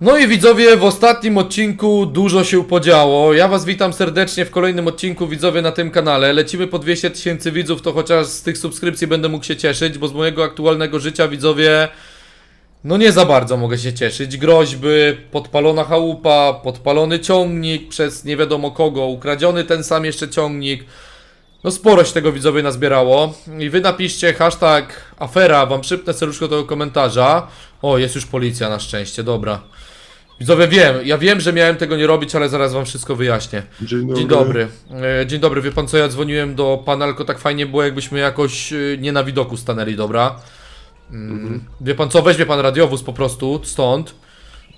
No i widzowie, w ostatnim odcinku dużo się podziało. Ja was witam serdecznie w kolejnym odcinku widzowie na tym kanale. Lecimy po 200 tysięcy widzów, to chociaż z tych subskrypcji będę mógł się cieszyć, bo z mojego aktualnego życia widzowie... No nie za bardzo mogę się cieszyć. Groźby, podpalona chałupa, podpalony ciągnik przez nie wiadomo kogo, ukradziony ten sam jeszcze ciągnik. No sporo się tego widzowie nazbierało. I wy napiszcie hashtag afera, wam przypnę serduszko tego komentarza. O, jest już policja na szczęście, dobra. Widzowie wiem, ja wiem, że miałem tego nie robić, ale zaraz wam wszystko wyjaśnię. Dzień dobry. Dzień dobry. E, Dzień dobry, wie pan co, ja dzwoniłem do pana, tylko tak fajnie było, jakbyśmy jakoś e, nie na widoku stanęli, dobra? Mm, Wie pan co, weźmie pan radiowóz po prostu stąd,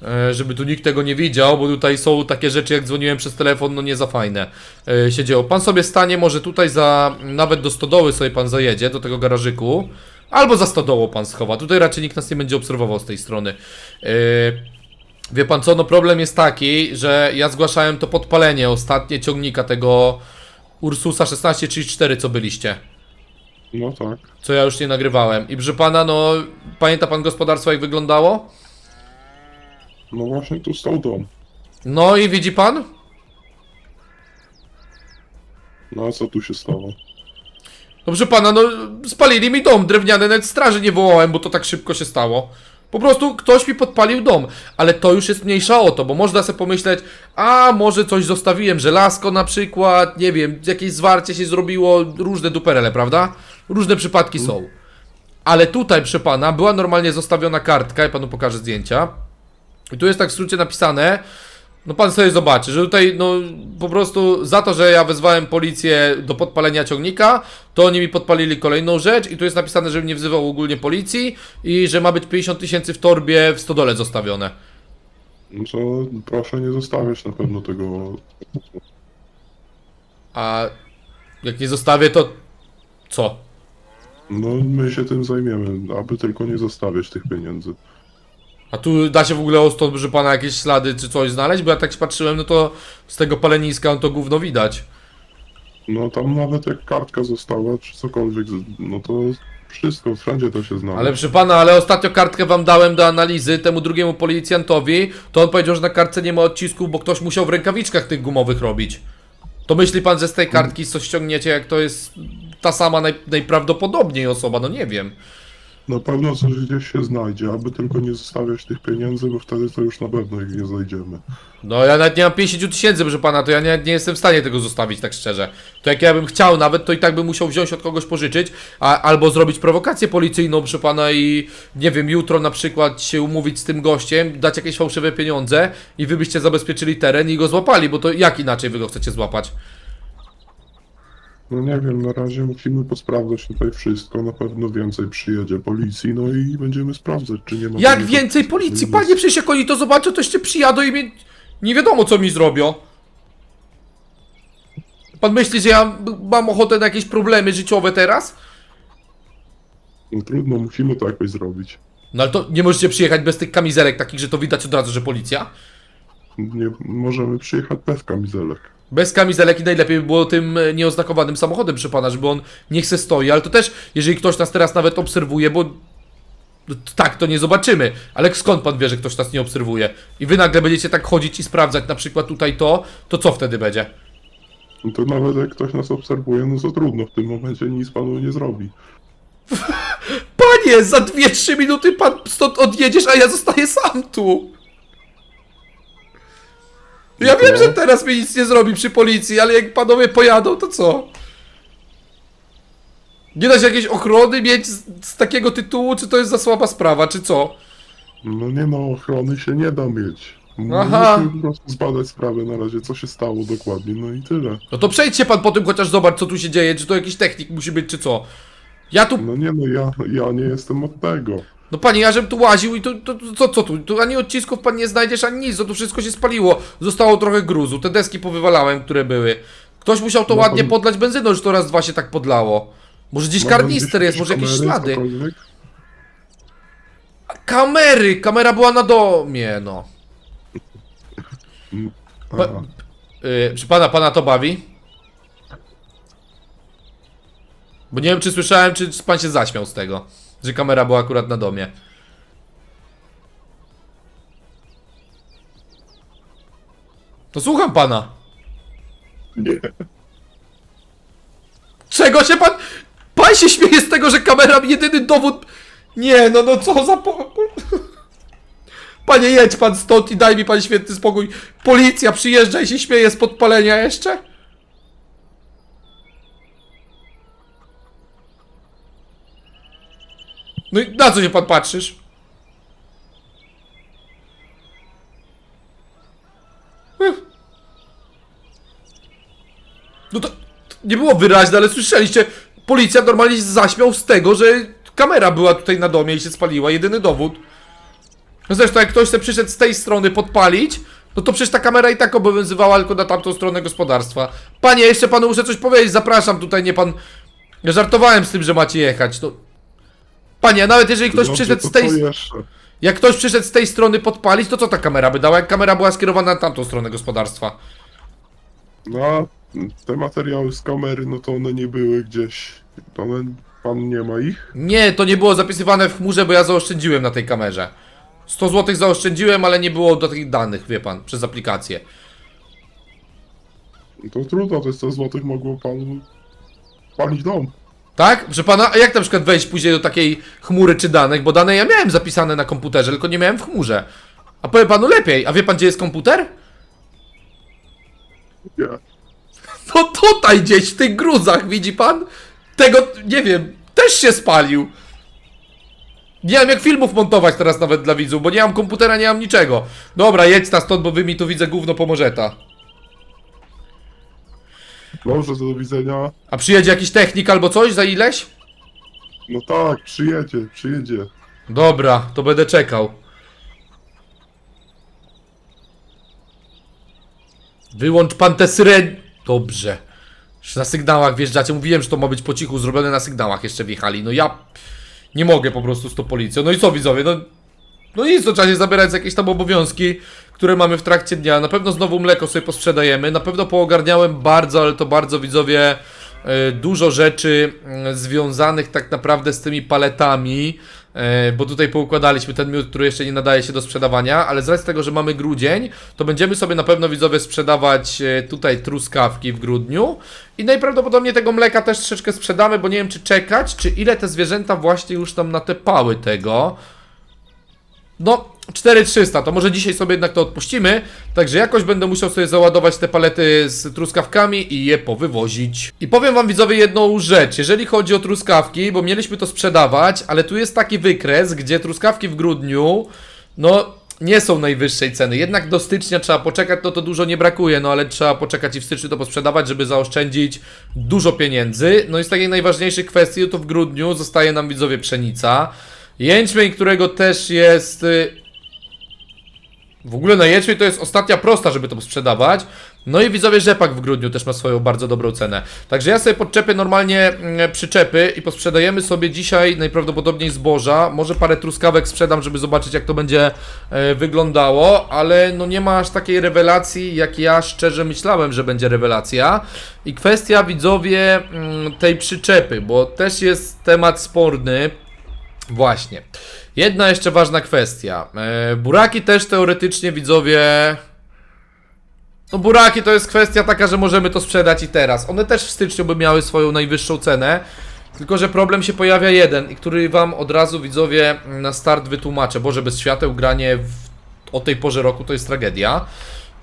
e, żeby tu nikt tego nie widział, bo tutaj są takie rzeczy, jak dzwoniłem przez telefon, no nie za fajne e, się. Pan sobie stanie, może tutaj za, nawet do stodoły sobie pan zajedzie, do tego garażyku, albo za stodołą pan schowa. Tutaj raczej nikt nas nie będzie obserwował z tej strony. E, Wie pan co, no problem jest taki, że ja zgłaszałem to podpalenie ostatnie ciągnika tego Ursusa 1634, co byliście. No tak. Co ja już nie nagrywałem. I proszę pana, no pamięta pan gospodarstwo jak wyglądało? No właśnie tu stał dom. No i widzi pan? No a co tu się stało? No proszę pana, no spalili mi dom drewniany, nawet straży nie wołałem, bo to tak szybko się stało. Po prostu ktoś mi podpalił dom, ale to już jest mniejsza o to, bo można sobie pomyśleć, a może coś zostawiłem, żelazko na przykład, nie wiem, jakieś zwarcie się zrobiło, różne duperele, prawda? Różne przypadki są. Ale tutaj, proszę pana, była normalnie zostawiona kartka, ja panu pokażę zdjęcia. I tu jest tak w skrócie napisane, no pan sobie zobaczy, że tutaj no po prostu za to, że ja wezwałem policję do podpalenia ciągnika, to oni mi podpalili kolejną rzecz i tu jest napisane, żebym nie wzywał ogólnie policji i że ma być 50 tysięcy w torbie w stodole zostawione. No to proszę nie zostawiać na pewno tego. A jak nie zostawię, to co? No my się tym zajmiemy, aby tylko nie zostawiać tych pieniędzy. A tu da się w ogóle o stąd, że pana jakieś ślady czy coś znaleźć? Bo ja tak patrzyłem, no to z tego paleniska no to gówno widać. No tam nawet jak kartka została, czy cokolwiek, no to wszystko, wszędzie to się zna. Ale proszę pana, ale ostatnio kartkę wam dałem do analizy temu drugiemu policjantowi, to on powiedział, że na kartce nie ma odcisków, bo ktoś musiał w rękawiczkach tych gumowych robić. To myśli pan, że z tej kartki coś ściągniecie, jak to jest ta sama naj, najprawdopodobniej osoba, no nie wiem. Na pewno coś gdzieś się znajdzie, aby tylko nie zostawiać tych pieniędzy, bo wtedy to już na pewno ich nie znajdziemy. No ja nawet nie mam 50 tysięcy, proszę pana, to ja nie, nie jestem w stanie tego zostawić, tak szczerze. To jak ja bym chciał nawet, to i tak bym musiał wziąć od kogoś pożyczyć, a, albo zrobić prowokację policyjną, proszę pana, i nie wiem, jutro na przykład się umówić z tym gościem, dać jakieś fałszywe pieniądze i wy byście zabezpieczyli teren i go złapali, bo to jak inaczej wy go chcecie złapać? No nie wiem, na razie musimy posprawdzać tutaj wszystko, na pewno więcej przyjedzie policji, no i będziemy sprawdzać, czy nie ma... Jak więcej policji? Panie, przecież jak oni to zobaczą, to jeszcze przyjadą i mnie... nie wiadomo co mi zrobią. Pan myśli, że ja mam ochotę na jakieś problemy życiowe teraz? No trudno, musimy to jakoś zrobić. No ale to nie możecie przyjechać bez tych kamizelek takich, że to widać od razu, że policja? Nie możemy przyjechać bez kamizelek. Bez kamizelek i najlepiej by było tym e, nieoznakowanym samochodem przy pana, żeby on nie chce stoi, ale to też, jeżeli ktoś nas teraz nawet obserwuje, bo no, tak, to nie zobaczymy, ale skąd pan wie, że ktoś nas nie obserwuje? I wy nagle będziecie tak chodzić i sprawdzać na przykład tutaj to, to co wtedy będzie? No to nawet jak ktoś nas obserwuje, no to trudno, w tym momencie nic panu nie zrobi. Panie, za 2-3 minuty pan stąd odjedziesz, a ja zostaję sam tu. Ja wiem, że teraz mi nic nie zrobi przy policji, ale jak panowie pojadą, to co? Nie da się jakiejś ochrony mieć z, z takiego tytułu, czy to jest za słaba sprawa, czy co? No nie no, ochrony się nie da mieć. Aha. Musimy po prostu zbadać sprawę na razie, co się stało dokładnie, no i tyle. No to przejdźcie pan po tym, chociaż zobacz, co tu się dzieje, czy to jakiś technik musi być, czy co? Ja tu No nie no, ja, ja nie jestem od tego. No panie, ja żem tu łaził i to, to, to co, co tu? Tu ani odcisków pan nie znajdziesz, ani nic, no tu wszystko się spaliło. Zostało trochę gruzu, te deski powywalałem, które były. Ktoś musiał to No ładnie pan- podlać benzyną, że to raz, dwa się tak podlało. Może gdzieś pan karnister jest, może jakieś ślady. cokolwiek? Kamery! Kamera była na domie, no. Pa- Aha. Yy, czy pana, pana to bawi? Bo nie wiem, czy słyszałem, czy pan się zaśmiał z tego, że kamera była akurat na domie. To słucham pana. Nie. Czego się pan... Pan się śmieje z tego, że kamera jedyny dowód... Nie, no no co za... Panie, jedź pan stąd i daj mi pan święty spokój. Policja przyjeżdża i się śmieje z podpalenia jeszcze? No i na co się pan patrzysz? Ech. No to, nie było wyraźne, ale słyszeliście, policja normalnie się zaśmiał z tego, że kamera była tutaj na domie i się spaliła, jedyny dowód. No Zresztą jak ktoś se przyszedł z tej strony podpalić, no to przecież ta kamera i tak obowiązywała tylko na tamtą stronę gospodarstwa. Panie, jeszcze panu muszę coś powiedzieć, zapraszam tutaj, nie pan... Ja żartowałem z tym, że macie jechać, no... Panie, nawet jeżeli ktoś Dobrze, przyszedł to z tej... jeszcze? Jak ktoś przyszedł z tej strony podpalić, to co ta kamera by dała, jak kamera była skierowana na tamtą stronę gospodarstwa? No, a te materiały z kamery, no to one nie były gdzieś. One, pan nie ma ich? Nie, to nie było zapisywane w chmurze, bo ja zaoszczędziłem na tej kamerze. 100 zł zaoszczędziłem, ale nie było do tych danych, wie pan, przez aplikację. To trudno, to jest 100 złotych mogło panu palić dom. Tak? Proszę pana, a jak na przykład wejść później do takiej chmury czy danych? Bo dane ja miałem zapisane na komputerze, tylko nie miałem w chmurze. A powiem panu lepiej, a wie pan gdzie jest komputer? Nie. No tutaj gdzieś, w tych gruzach, widzi pan? Tego, nie wiem, też się spalił. Nie wiem jak filmów montować teraz nawet dla widzów, bo nie mam komputera, nie mam niczego. Dobra, jedź ta stąd, bo wy mi tu widzę gówno pomożeta. Dobrze, do widzenia. A przyjedzie jakiś technik albo coś za ileś? No tak, przyjedzie, przyjedzie. Dobra, to będę czekał. Wyłącz pan te syren... Dobrze. Już na sygnałach wjeżdżacie. Mówiłem, że to ma być po cichu zrobione na sygnałach jeszcze wjechali. No ja... Nie mogę po prostu z tą policją. No i co widzowie, no... No nic, to trzeba się zabierać za jakieś tam obowiązki, które mamy w trakcie dnia. Na pewno znowu mleko sobie posprzedajemy. Na pewno poogarniałem bardzo, ale to bardzo widzowie e, dużo rzeczy mm, związanych tak naprawdę z tymi paletami, e, bo tutaj poukładaliśmy ten miód, który jeszcze nie nadaje się do sprzedawania, ale z racji tego, że mamy grudzień, to będziemy sobie na pewno widzowie sprzedawać e, tutaj truskawki w grudniu i najprawdopodobniej tego mleka też troszeczkę sprzedamy, bo nie wiem czy czekać, czy ile te zwierzęta właśnie już tam natepały tego. No, 4300, to może dzisiaj sobie jednak to odpuścimy. Także jakoś będę musiał sobie załadować te palety z truskawkami i je powywozić. I powiem wam widzowie jedną rzecz, jeżeli chodzi o truskawki, bo mieliśmy to sprzedawać, ale tu jest taki wykres, gdzie truskawki w grudniu, no nie są najwyższej ceny. Jednak do stycznia trzeba poczekać, no to dużo nie brakuje, no ale trzeba poczekać i w styczniu to posprzedawać, żeby zaoszczędzić dużo pieniędzy. No i z takich najważniejszych kwestii, to w grudniu zostaje nam widzowie pszenica. Jęczmień, którego też jest y, w ogóle na jęczmień to jest ostatnia prosta, żeby to sprzedawać. No i widzowie rzepak w grudniu też ma swoją bardzo dobrą cenę. Także ja sobie podczepię normalnie mm, przyczepy i posprzedajemy sobie dzisiaj najprawdopodobniej zboża. Może parę truskawek sprzedam, żeby zobaczyć jak to będzie e, wyglądało, ale no nie ma aż takiej rewelacji, jak ja szczerze myślałem, że będzie rewelacja. I kwestia widzowie mm, tej przyczepy, bo też jest temat sporny. Właśnie. Jedna jeszcze ważna kwestia. E, buraki też teoretycznie widzowie. No buraki to jest kwestia taka, że możemy to sprzedać i teraz. One też w styczniu by miały swoją najwyższą cenę. Tylko, że problem się pojawia jeden, i który wam od razu widzowie na start wytłumaczę. Boże, bez świateł granie w, o tej porze roku to jest tragedia.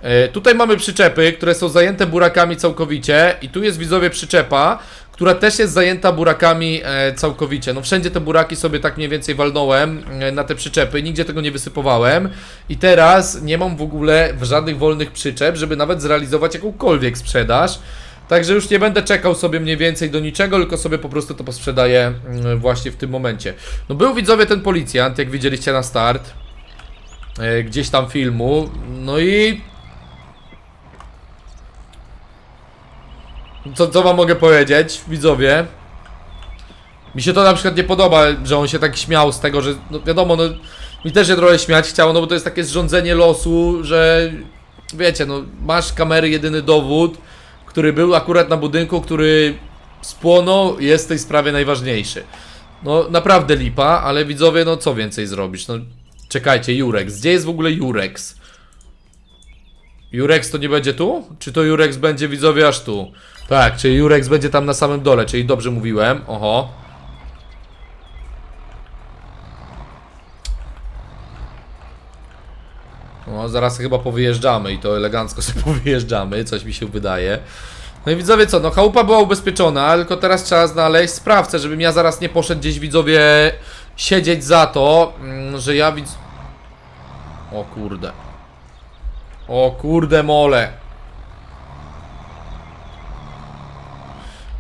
E, tutaj mamy przyczepy, które są zajęte burakami całkowicie i tu jest widzowie przyczepa, która też jest zajęta burakami e, całkowicie. No wszędzie te buraki sobie tak mniej więcej walnąłem e, na te przyczepy, nigdzie tego nie wysypowałem i teraz nie mam w ogóle żadnych wolnych przyczep, żeby nawet zrealizować jakąkolwiek sprzedaż. Także już nie będę czekał sobie mniej więcej do niczego, tylko sobie po prostu to posprzedaję mm, właśnie w tym momencie. No był widzowie ten policjant, jak widzieliście na start, e, gdzieś tam filmu, no i Co, co wam mogę powiedzieć, widzowie? Mi się to na przykład nie podoba, że on się tak śmiał z tego, że no wiadomo, no mi też się trochę śmiać chciało, no bo to jest takie zrządzenie losu, że wiecie, no masz kamery, jedyny dowód, który był akurat na budynku, który spłonął, jest w tej sprawie najważniejszy. No naprawdę lipa, ale widzowie, no co więcej zrobić? No czekajcie, Jurex, gdzie jest w ogóle Jurex? Jurex to nie będzie tu? Czy to Jurex będzie widzowie aż tu? Tak, czyli Jurex będzie tam na samym dole, czyli dobrze mówiłem. Oho. No, zaraz chyba powyjeżdżamy i to elegancko sobie powyjeżdżamy, coś mi się wydaje. No i widzowie co, no chałupa była ubezpieczona, tylko teraz trzeba znaleźć sprawcę, żebym ja zaraz nie poszedł gdzieś widzowie siedzieć za to, mm, że ja widz... O kurde. O kurde mole.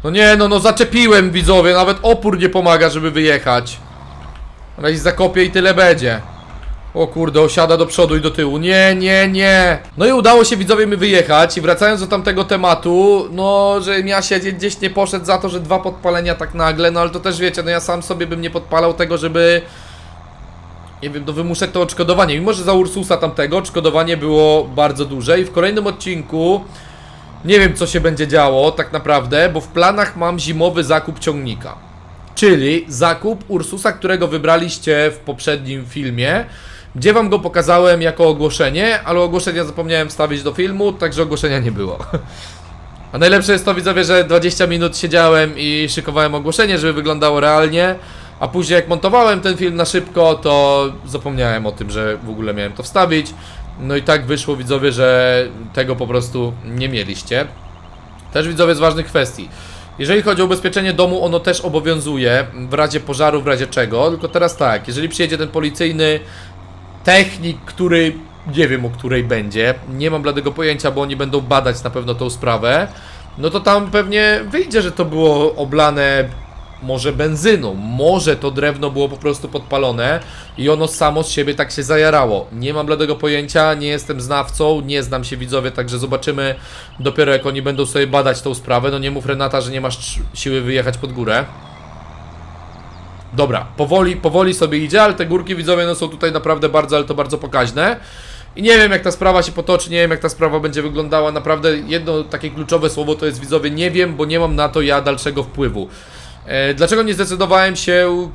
No nie, no, no zaczepiłem widzowie, nawet opór nie pomaga, żeby wyjechać. I zakopię i tyle będzie. O kurde, osiada do przodu i do tyłu. Nie, nie, nie. No i udało się widzowie mi wyjechać i wracając do tamtego tematu, no, że ja siedzieć gdzieś nie poszedł za to, że dwa podpalenia tak nagle, no ale to też wiecie, no ja sam sobie bym nie podpalał tego, żeby nie wiem, no wymuszać to odszkodowanie. Mimo, że za Ursusa tamtego odszkodowanie było bardzo duże i w kolejnym odcinku nie wiem, co się będzie działo tak naprawdę, bo w planach mam zimowy zakup ciągnika. Czyli zakup Ursusa, którego wybraliście w poprzednim filmie, gdzie wam go pokazałem jako ogłoszenie, ale ogłoszenia zapomniałem wstawić do filmu, także ogłoszenia nie było. A najlepsze jest to, widzowie, że 20 minut siedziałem i szykowałem ogłoszenie, żeby wyglądało realnie, a później jak montowałem ten film na szybko, to zapomniałem o tym, że w ogóle miałem to wstawić. No i tak wyszło, widzowie, że tego po prostu nie mieliście. Też widzowie z ważnych kwestii. Jeżeli chodzi o ubezpieczenie domu, ono też obowiązuje w razie pożaru, w razie czego. Tylko teraz tak, jeżeli przyjedzie ten policyjny technik, który nie wiem o której będzie, nie mam bladego pojęcia, bo oni będą badać na pewno tą sprawę, no to tam pewnie wyjdzie, że to było oblane może benzyną, może to drewno było po prostu podpalone i ono samo z siebie tak się zajarało. Nie mam bladego pojęcia, nie jestem znawcą, nie znam się widzowie, także zobaczymy dopiero jak oni będą sobie badać tą sprawę. No nie mów Renata, że nie masz siły wyjechać pod górę. Dobra, powoli, powoli sobie idzie, ale te górki widzowie no, są tutaj naprawdę bardzo, ale to bardzo pokaźne. I nie wiem jak ta sprawa się potoczy, nie wiem jak ta sprawa będzie wyglądała. Naprawdę jedno takie kluczowe słowo to jest widzowie nie wiem, bo nie mam na to ja dalszego wpływu. E, dlaczego nie zdecydowałem się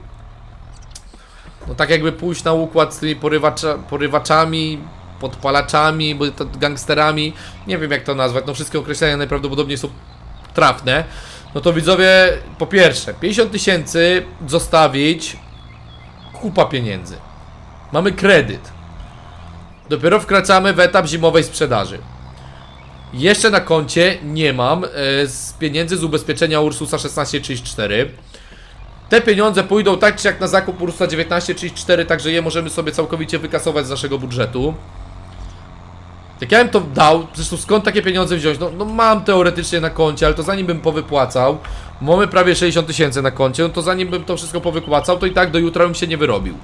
no tak jakby pójść na układ z tymi porywacza, porywaczami, podpalaczami, gangsterami, nie wiem jak to nazwać, no wszystkie określenia najprawdopodobniej są trafne. No to widzowie, po pierwsze, 50 tysięcy zostawić, kupa pieniędzy. Mamy kredyt. Dopiero wkraczamy w etap zimowej sprzedaży. Jeszcze na koncie nie mam e, z pieniędzy z ubezpieczenia Ursusa 1634. Te pieniądze pójdą tak czy jak na zakup Ursusa 1934, także je możemy sobie całkowicie wykasować z naszego budżetu. Jak ja bym to dał, zresztą skąd takie pieniądze wziąć? No, no mam teoretycznie na koncie, ale to zanim bym powypłacał, mamy prawie 60 tysięcy na koncie, no to zanim bym to wszystko powypłacał, to i tak do jutra bym się nie wyrobił.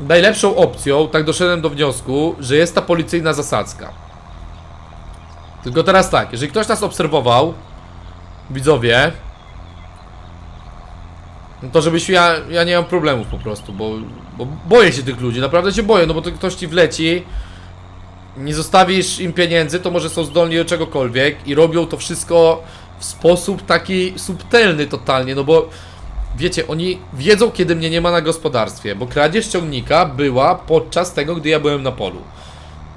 Najlepszą opcją, tak doszedłem do wniosku, że jest ta policyjna zasadzka. Tylko teraz tak, jeżeli ktoś nas obserwował, widzowie, no to żebyś ja, ja nie mam problemów po prostu, bo, bo boję się tych ludzi, naprawdę się boję, no bo to ktoś ci wleci, nie zostawisz im pieniędzy, to może są zdolni do czegokolwiek i robią to wszystko w sposób taki subtelny totalnie, no bo wiecie, oni wiedzą kiedy mnie nie ma na gospodarstwie, bo kradzież ciągnika była podczas tego, gdy ja byłem na polu.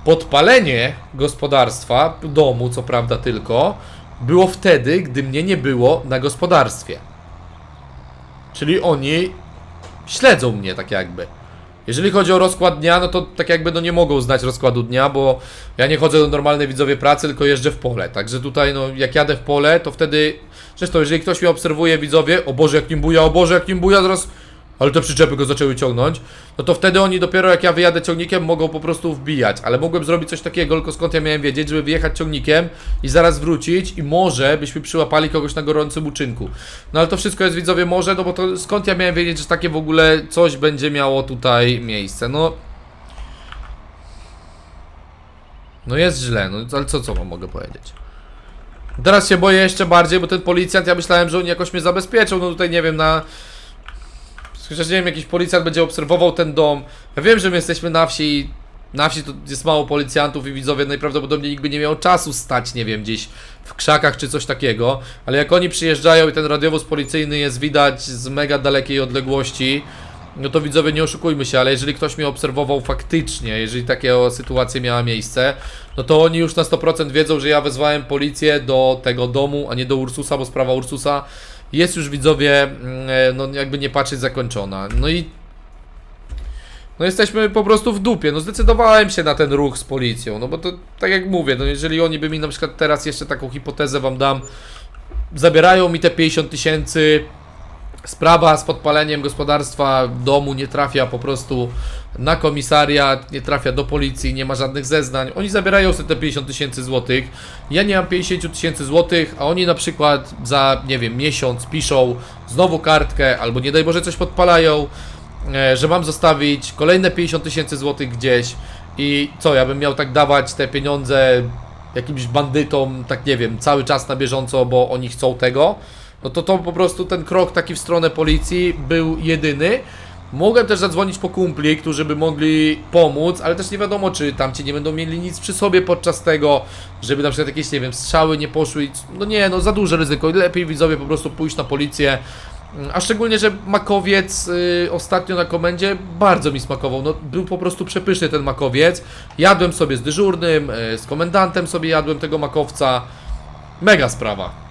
Podpalenie gospodarstwa, domu co prawda tylko, było wtedy, gdy mnie nie było na gospodarstwie. Czyli oni śledzą mnie tak jakby. Jeżeli chodzi o rozkład dnia, no to tak jakby no nie mogą znać rozkładu dnia, bo ja nie chodzę do normalnej widzowie pracy, tylko jeżdżę w pole. Także tutaj no jak jadę w pole, to wtedy... Zresztą jeżeli ktoś mnie obserwuje widzowie, o Boże jak nim buja, o Boże jak nim buja, zaraz... Ale te przyczepy go zaczęły ciągnąć, no to wtedy oni dopiero jak ja wyjadę ciągnikiem mogą po prostu wbijać, ale mogłem zrobić coś takiego, tylko skąd ja miałem wiedzieć, żeby wyjechać ciągnikiem i zaraz wrócić i może byśmy przyłapali kogoś na gorącym uczynku. No ale to wszystko jest widzowie może, no bo to skąd ja miałem wiedzieć, że takie w ogóle coś będzie miało tutaj miejsce, no... No jest źle, no ale co, co wam mogę powiedzieć? Teraz się boję jeszcze bardziej, bo ten policjant, ja myślałem, że oni jakoś mnie zabezpieczą, no tutaj nie wiem, na... Chociaż nie wiem, jakiś policjant będzie obserwował ten dom. Ja wiem, że my jesteśmy na wsi i na wsi to jest mało policjantów i widzowie najprawdopodobniej nikt by nie miał czasu stać, nie wiem, gdzieś w krzakach czy coś takiego. Ale jak oni przyjeżdżają i ten radiowóz policyjny jest widać z mega dalekiej odległości, no to widzowie nie oszukujmy się, ale jeżeli ktoś mnie obserwował faktycznie, jeżeli takie sytuacje miała miejsce, no to oni już na 100% wiedzą, że ja wezwałem policję do tego domu, a nie do Ursusa, bo sprawa Ursusa jest już widzowie, mm, e, no jakby nie patrzeć zakończona. No i no jesteśmy po prostu w dupie. No zdecydowałem się na ten ruch z policją. No bo to tak jak mówię, no jeżeli oni by mi na przykład teraz jeszcze taką hipotezę wam dam, zabierają mi te 50 tysięcy, sprawa z podpaleniem gospodarstwa domu nie trafia po prostu na komisariat, nie trafia do policji, nie ma żadnych zeznań. Oni zabierają sobie te 50 tysięcy złotych. Ja nie mam 50 tysięcy złotych, a oni na przykład za, nie wiem, miesiąc piszą znowu kartkę, albo nie daj Boże coś podpalają, e, że mam zostawić kolejne 50 tysięcy złotych gdzieś i co, ja bym miał tak dawać te pieniądze jakimś bandytom, tak nie wiem, cały czas na bieżąco, bo oni chcą tego, no to to po prostu ten krok taki w stronę policji był jedyny. Mogłem też zadzwonić po kumpli, którzy by mogli pomóc, ale też nie wiadomo, czy tamci nie będą mieli nic przy sobie podczas tego, żeby na przykład jakieś, nie wiem, strzały nie poszły. No nie, no za duże ryzyko. Lepiej widzowie po prostu pójść na policję. Mm, A szczególnie, że makowiec y, ostatnio na komendzie bardzo mi smakował. No, był po prostu przepyszny ten makowiec. Jadłem sobie z dyżurnym, y, z komendantem sobie jadłem tego makowca. Mega sprawa.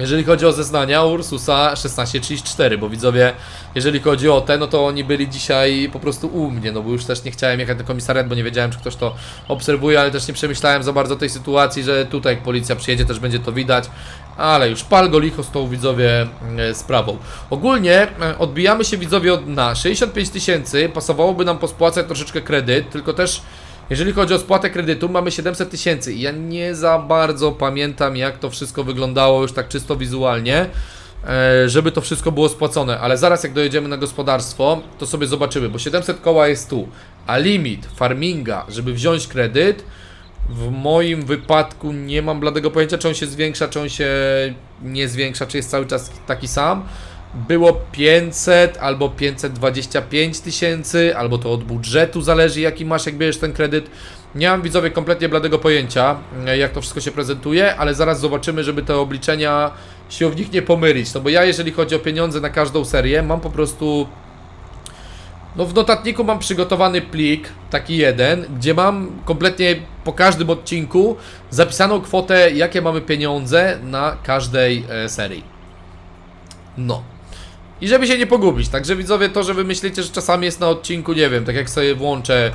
Jeżeli chodzi o zeznania Ursusa 1634, bo widzowie, jeżeli chodzi o te, no to oni byli dzisiaj po prostu u mnie, no bo już też nie chciałem jechać na komisariat, bo nie wiedziałem, czy ktoś to obserwuje, ale też nie przemyślałem za bardzo tej sytuacji, że tutaj jak policja przyjedzie, też będzie to widać, ale już pal go licho z tą widzowie e, sprawą. Ogólnie e, odbijamy się widzowie od dna. 65 tysięcy, pasowałoby nam pospłacać troszeczkę kredyt, tylko też jeżeli chodzi o spłatę kredytu, mamy 700 tysięcy. Ja nie za bardzo pamiętam, jak to wszystko wyglądało już tak czysto wizualnie, e, żeby to wszystko było spłacone, ale zaraz jak dojedziemy na gospodarstwo, to sobie zobaczymy, bo 700 koła jest tu, a limit farminga, żeby wziąć kredyt, w moim wypadku nie mam bladego pojęcia, czy on się zwiększa, czy on się nie zwiększa, czy jest cały czas taki sam. Było 500 albo 525 tysięcy, albo to od budżetu zależy, jaki masz, jak bierzesz ten kredyt. Nie mam widzowie kompletnie bladego pojęcia, e, jak to wszystko się prezentuje, ale zaraz zobaczymy, żeby te obliczenia się w nich nie pomylić. No bo ja, jeżeli chodzi o pieniądze na każdą serię, mam po prostu no w notatniku mam przygotowany plik, taki jeden, gdzie mam kompletnie po każdym odcinku zapisaną kwotę, jakie mamy pieniądze na każdej e, serii. No. I żeby się nie pogubić, także widzowie, to, że wy myślicie, że czasami jest na odcinku, nie wiem, tak jak sobie włączę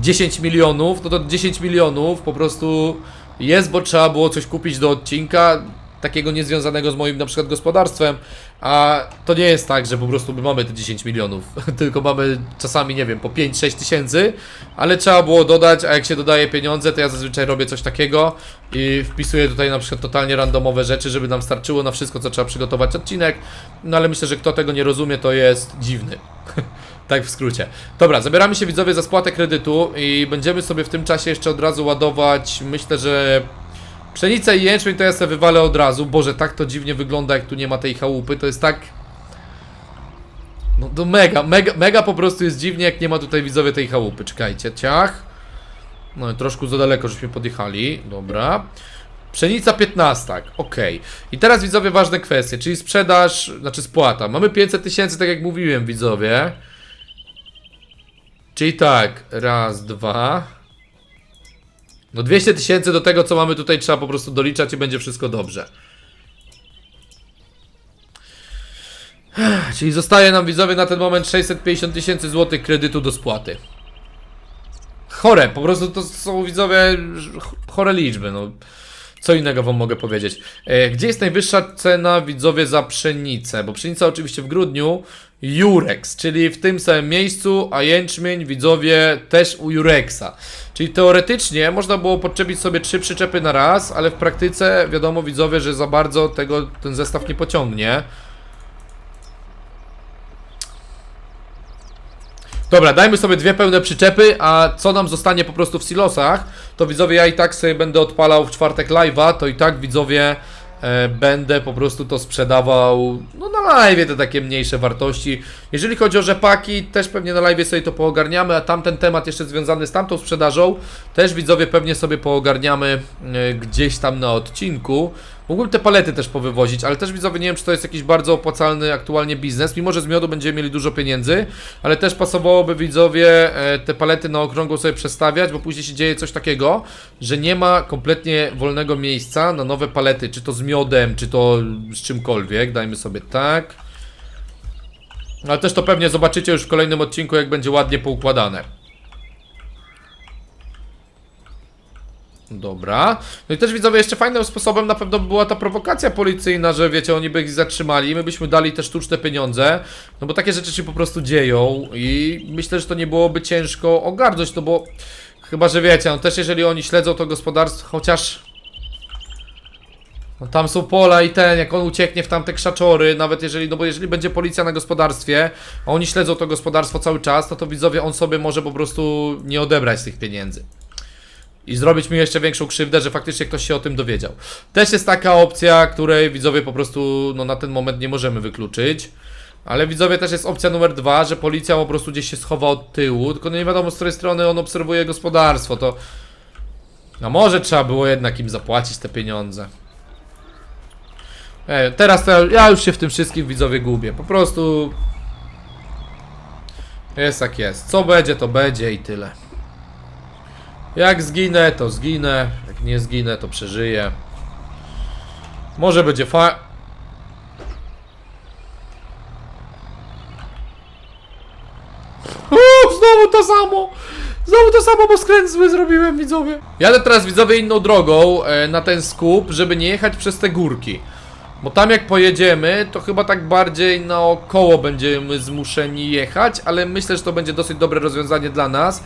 10 milionów, no to 10 milionów po prostu jest, bo trzeba było coś kupić do odcinka, takiego niezwiązanego z moim na przykład gospodarstwem, a to nie jest tak, że po prostu my mamy te 10 milionów, tylko mamy czasami, nie wiem, po 5-6 tysięcy, ale trzeba było dodać, a jak się dodaje pieniądze, to ja zazwyczaj robię coś takiego i wpisuję tutaj na przykład totalnie randomowe rzeczy, żeby nam starczyło na wszystko, co trzeba przygotować odcinek, no ale myślę, że kto tego nie rozumie, to jest dziwny. Tak w skrócie. Dobra, zabieramy się widzowie za spłatę kredytu i będziemy sobie w tym czasie jeszcze od razu ładować, myślę, że pszenicę i jęczmień to ja sobie wywalę od razu. Boże, tak to dziwnie wygląda, jak tu nie ma tej chałupy, to jest tak... No to mega, mega, mega po prostu jest dziwnie, jak nie ma tutaj widzowie tej chałupy. Czekajcie, ciach. No i troszkę za daleko żeśmy podjechali, dobra. Pszenica 15, ok. I teraz widzowie ważne kwestie, czyli sprzedaż, znaczy spłata. Mamy 500 tysięcy, tak jak mówiłem widzowie. Czyli tak, raz, dwa. No 200 tysięcy do tego, co mamy tutaj, trzeba po prostu doliczać i będzie wszystko dobrze. Czyli zostaje nam widzowie na ten moment 650 tysięcy złotych kredytu do spłaty. Chore, po prostu to są widzowie ch- chore liczby, no. Co innego wam mogę powiedzieć. E, Gdzie jest najwyższa cena widzowie za pszenicę? Bo pszenica oczywiście w grudniu, Jurex, czyli w tym samym miejscu, a jęczmień widzowie też u Jurexa. Czyli teoretycznie można było podczepić sobie trzy przyczepy na raz, ale w praktyce wiadomo widzowie, że za bardzo tego ten zestaw nie pociągnie. Dobra, dajmy sobie dwie pełne przyczepy, a co nam zostanie po prostu w silosach, to widzowie ja i tak sobie będę odpalał w czwartek live'a, to i tak widzowie e, będę po prostu to sprzedawał no na live te takie mniejsze wartości. Jeżeli chodzi o rzepaki, też pewnie na live sobie to poogarniamy, a tamten temat jeszcze związany z tamtą sprzedażą, też widzowie pewnie sobie poogarniamy e, gdzieś tam na odcinku. Mógłbym te palety też powywozić, ale też widzowie nie wiem, czy to jest jakiś bardzo opłacalny aktualnie biznes, mimo że z miodu będziemy mieli dużo pieniędzy, ale też pasowałoby widzowie e, te palety na okrągło sobie przestawiać, bo później się dzieje coś takiego, że nie ma kompletnie wolnego miejsca na nowe palety, czy to z miodem, czy to z czymkolwiek, dajmy sobie tak. Ale też to pewnie zobaczycie już w kolejnym odcinku, jak będzie ładnie poukładane. Dobra. No i też widzowie, jeszcze fajnym sposobem na pewno była ta prowokacja policyjna, że wiecie, oni by ich zatrzymali i my byśmy dali te sztuczne pieniądze, no bo takie rzeczy się po prostu dzieją i myślę, że to nie byłoby ciężko ogarnąć, no bo chyba, że wiecie, no też jeżeli oni śledzą to gospodarstwo, chociaż no tam są pola i ten, jak on ucieknie w tamte krzaczory, nawet jeżeli, no bo jeżeli będzie policja na gospodarstwie, a oni śledzą to gospodarstwo cały czas, no to widzowie, on sobie może po prostu nie odebrać tych pieniędzy. I zrobić mi jeszcze większą krzywdę, że faktycznie ktoś się o tym dowiedział. Też jest taka opcja, której widzowie po prostu no, na ten moment nie możemy wykluczyć. Ale widzowie też jest opcja numer dwa, że policja po prostu gdzieś się schowa od tyłu, tylko no nie wiadomo z której strony on obserwuje gospodarstwo, to... No może trzeba było jednak im zapłacić te pieniądze. Ej, teraz to ja już się w tym wszystkim widzowie gubię. Po prostu... Jest jak jest. Co będzie, to będzie i tyle. Jak zginę, to zginę. Jak nie zginę, to przeżyję. Może będzie fa... Znowu to samo! Znowu to samo, bo skręt zły zrobiłem, widzowie. Jadę teraz, widzowie, inną drogą e, na ten skup, żeby nie jechać przez te górki. Bo tam jak pojedziemy, to chyba tak bardziej naokoło będziemy zmuszeni jechać, ale myślę, że to będzie dosyć dobre rozwiązanie dla nas.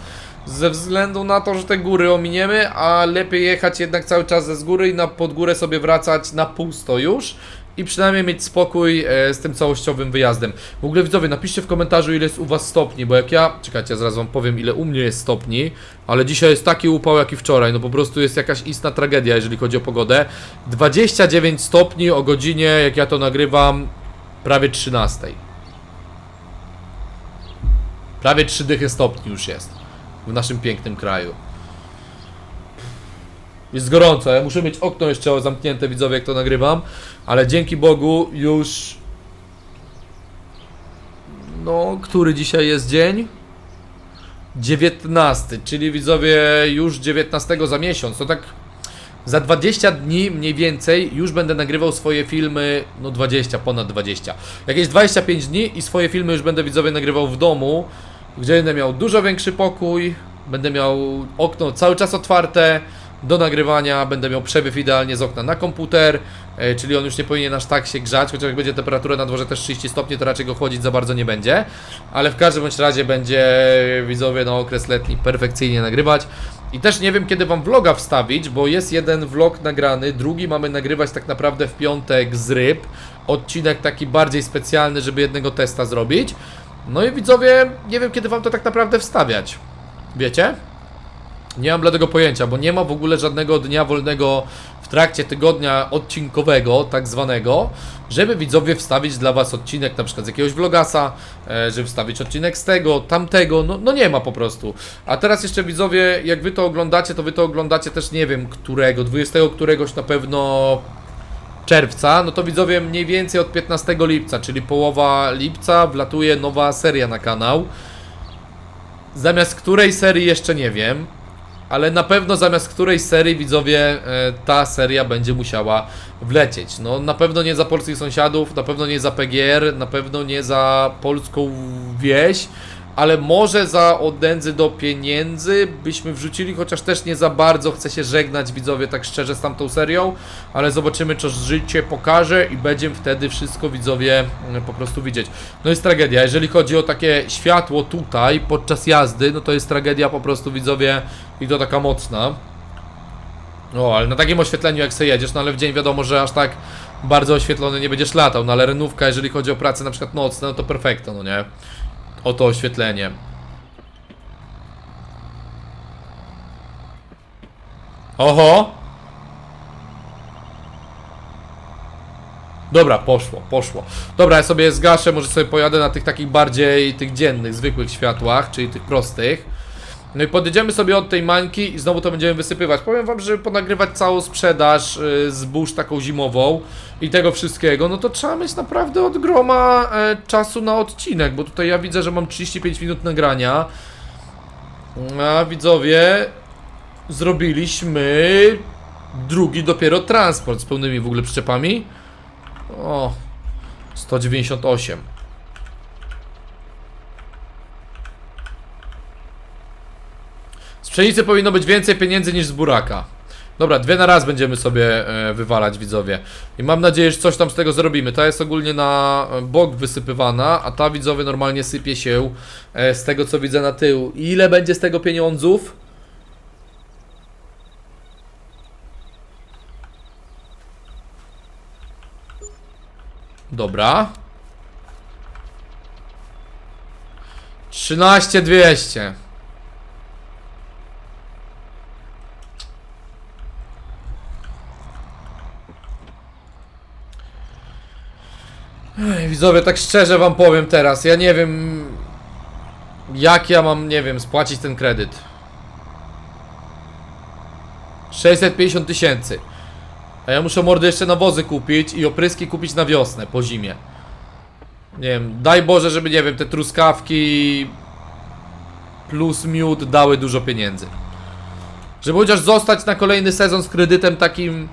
Ze względu na to, że te góry ominiemy, a lepiej jechać jednak cały czas ze z góry i na pod górę sobie wracać na pusto już. I przynajmniej mieć spokój e, z tym całościowym wyjazdem. W ogóle widzowie, napiszcie w komentarzu ile jest u was stopni, bo jak ja... Czekajcie, ja zaraz wam powiem ile u mnie jest stopni. Ale dzisiaj jest taki upał jak i wczoraj, no po prostu jest jakaś istna tragedia, jeżeli chodzi o pogodę. 29 stopni o godzinie, jak ja to nagrywam, prawie 13. Prawie 3 dychy stopni już jest w naszym pięknym kraju. Jest gorąco, ja muszę mieć okno jeszcze zamknięte, widzowie, jak to nagrywam, ale dzięki Bogu już... No, który dzisiaj jest dzień? 19, czyli widzowie już 19 za miesiąc, to tak za 20 dni mniej więcej już będę nagrywał swoje filmy, no 20, ponad 20. Jakieś 25 dni i swoje filmy już będę widzowie nagrywał w domu, gdzie będę miał dużo większy pokój, będę miał okno cały czas otwarte do nagrywania, będę miał przewiew idealnie z okna na komputer, e, czyli on już nie powinien aż tak się grzać, chociaż jak będzie temperatura na dworze też 30 stopni, to raczej go chłodzić za bardzo nie będzie, ale w każdym bądź razie będzie widzowie na okres letni perfekcyjnie nagrywać. I też nie wiem kiedy wam vloga wstawić, bo jest jeden vlog nagrany, drugi mamy nagrywać tak naprawdę w piątek z ryb, odcinek taki bardziej specjalny, żeby jednego testa zrobić. No i widzowie, nie wiem kiedy wam to tak naprawdę wstawiać. Wiecie? Nie mam dlatego pojęcia, bo nie ma w ogóle żadnego dnia wolnego w trakcie tygodnia odcinkowego, tak zwanego, żeby widzowie wstawić dla was odcinek na przykład z jakiegoś vlogasa, e, żeby wstawić odcinek z tego, tamtego, no, no nie ma po prostu. A teraz jeszcze widzowie, jak wy to oglądacie, to wy to oglądacie też nie wiem którego, 20 któregoś na pewno czerwca, no to widzowie mniej więcej od 15 lipca, czyli połowa lipca wlatuje nowa seria na kanał. Zamiast której serii jeszcze nie wiem, ale na pewno zamiast której serii widzowie e, ta seria będzie musiała wlecieć. No na pewno nie za polskich sąsiadów, na pewno nie za PGR, na pewno nie za polską wieś, ale może za od do pieniędzy byśmy wrzucili, chociaż też nie za bardzo chcę się żegnać widzowie tak szczerze z tamtą serią, ale zobaczymy co życie pokaże i będziemy wtedy wszystko widzowie mm, po prostu widzieć. No jest tragedia, jeżeli chodzi o takie światło tutaj podczas jazdy, no to jest tragedia po prostu widzowie i to taka mocna. O, ale na takim oświetleniu jak sobie jedziesz, no ale w dzień wiadomo, że aż tak bardzo oświetlony nie będziesz latał, no ale renówka, jeżeli chodzi o pracę na przykład nocne, no to perfekto, no nie? Oto oświetlenie. Oho! Dobra, poszło, poszło. Dobra, ja sobie zgaszę, może sobie pojadę na tych takich bardziej tych dziennych, zwykłych światłach, czyli tych prostych. No i podjedziemy sobie od tej mańki i znowu to będziemy wysypywać. Powiem wam, że ponagrywać całą sprzedaż y, zbóż taką zimową i tego wszystkiego, no to trzeba mieć naprawdę od groma e, czasu na odcinek, bo tutaj ja widzę, że mam 35 minut nagrania. A widzowie, zrobiliśmy drugi dopiero transport z pełnymi w ogóle przyczepami. O, 198. pszenicy powinno być więcej pieniędzy niż z buraka. Dobra, dwie na raz będziemy sobie e, wywalać, widzowie. I mam nadzieję, że coś tam z tego zrobimy. Ta jest ogólnie na e, bok wysypywana, a ta, widzowie, normalnie sypie się e, z tego, co widzę na tył. Ile będzie z tego pieniądzów? Dobra. 13200. Ej, widzowie, tak szczerze wam powiem teraz, ja nie wiem jak ja mam, nie wiem, spłacić ten kredyt. 650 tysięcy. A ja muszę mordy jeszcze nawozy kupić i opryski kupić na wiosnę, po zimie. Nie wiem, daj Boże, żeby, nie wiem, te truskawki plus miód dały dużo pieniędzy. Żeby chociaż zostać na kolejny sezon z kredytem takim,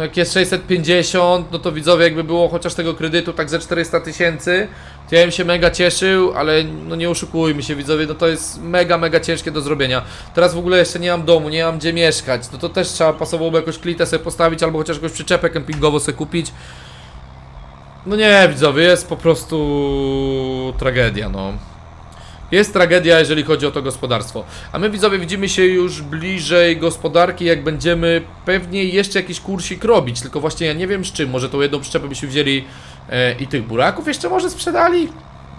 jak jest 650, no to widzowie jakby było chociaż tego kredytu tak ze 400 tysięcy, to ja bym się mega cieszył, ale no nie oszukujmy się widzowie, no to jest mega, mega ciężkie do zrobienia. Teraz w ogóle jeszcze nie mam domu, nie mam gdzie mieszkać, no to też trzeba pasowałoby jakąś klitę sobie postawić, albo chociaż jakąś przyczepę kempingową sobie kupić. No nie, widzowie, jest po prostu tragedia, no. Jest tragedia, jeżeli chodzi o to gospodarstwo. A my, widzowie, widzimy się już bliżej gospodarki, jak będziemy pewnie jeszcze jakiś kursik robić. Tylko właśnie ja nie wiem z czym. Może tą jedną przyczepę byśmy wzięli e, i tych buraków jeszcze może sprzedali?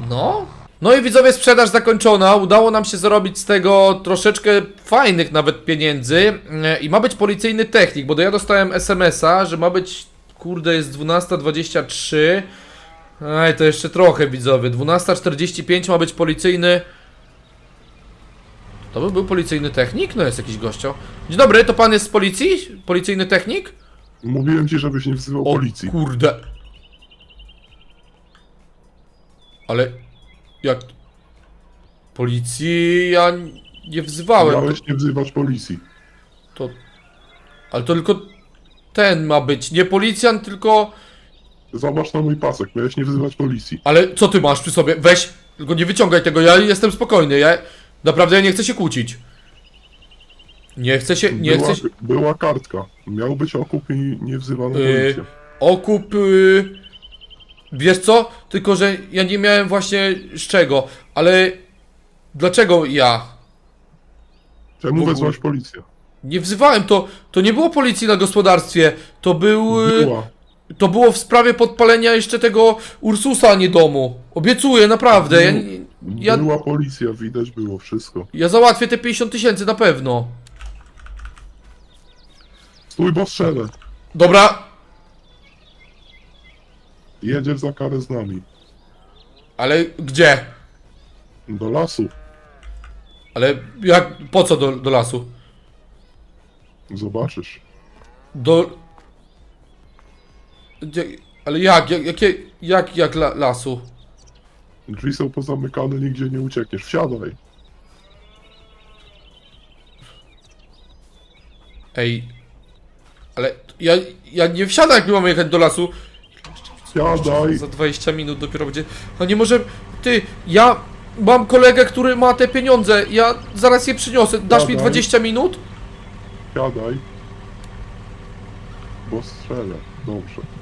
No. No i widzowie, sprzedaż zakończona. Udało nam się zarobić z tego troszeczkę fajnych nawet pieniędzy. E, I ma być policyjny technik, bo ja dostałem SMS-a, że ma być, kurde, jest 12.23. Ej, to jeszcze trochę widzowie. 12.45 ma być policyjny. To by był policyjny technik? No jest jakiś gościo. Dzień dobry, to pan jest z policji? Policyjny technik? Mówiłem ci, żebyś nie wzywał O policji. kurde. Ale jak policji ja nie wzywałem. Miałeś nie wzywać policji. To ale to tylko ten ma być, nie policjant, tylko Zobacz na mój pasek, miałeś nie wzywać policji. Ale co ty masz przy sobie? Weź, tylko nie wyciągaj tego, ja jestem spokojny, ja naprawdę ja nie chcę się kłócić. Nie chcę się, nie była, chcę się... była kartka. Miał być okup i nie wzywano Yy, policji. okup... Yy, wiesz co? Tylko, że ja nie miałem właśnie z czego, ale... Dlaczego ja? Czemu ogóle- wezwać policję? Nie wzywałem, to, to nie było policji na gospodarstwie, to był... Yy, Była. To było w sprawie podpalenia jeszcze tego Ursusa, a nie domu. Obiecuję, naprawdę, ja, nie- ja, Była policja, widać było wszystko. ja załatwię te 50 tysięcy na pewno. Stój, bo strzelę. Dobra, Jedziesz za karę z nami. ale gdzie? Do lasu. Ale jak, po co do, do lasu? Zobaczysz. Do... Ale jak, jak, jakie, jak, jak la, lasu? Drzwi są pozamykane, nigdzie nie uciekniesz. Wsiadaj. Ej, ale ja, ja nie wsiadam jak my mamy jechać do lasu. Wsiadaj. Za 20 minut dopiero będzie. No nie może. Ty, ja mam kolegę, który ma te pieniądze. Ja zaraz je przyniosę. Dasz mi Dawaj. 20 minut? Wsiadaj. Bo strzelę. Dobrze.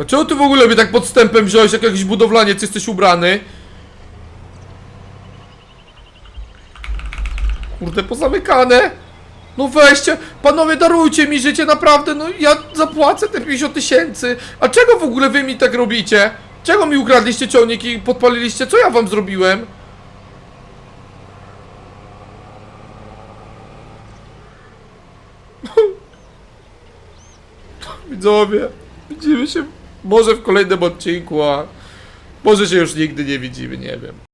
A czemu ty w ogóle mnie tak podstępem wziąłeś, jak jakiś budowlaniec jesteś ubrany? Kurde, pozamykane. No weźcie, panowie darujcie mi życie, naprawdę, no ja zapłacę te 50 tysięcy. A czego w ogóle wy mi tak robicie? Czego mi ukradliście ciągnik i podpaliliście? Co ja wam zrobiłem? Widzowie, widzimy się może w kolejnym odcinku, a może się już nigdy nie widzimy, nie wiem.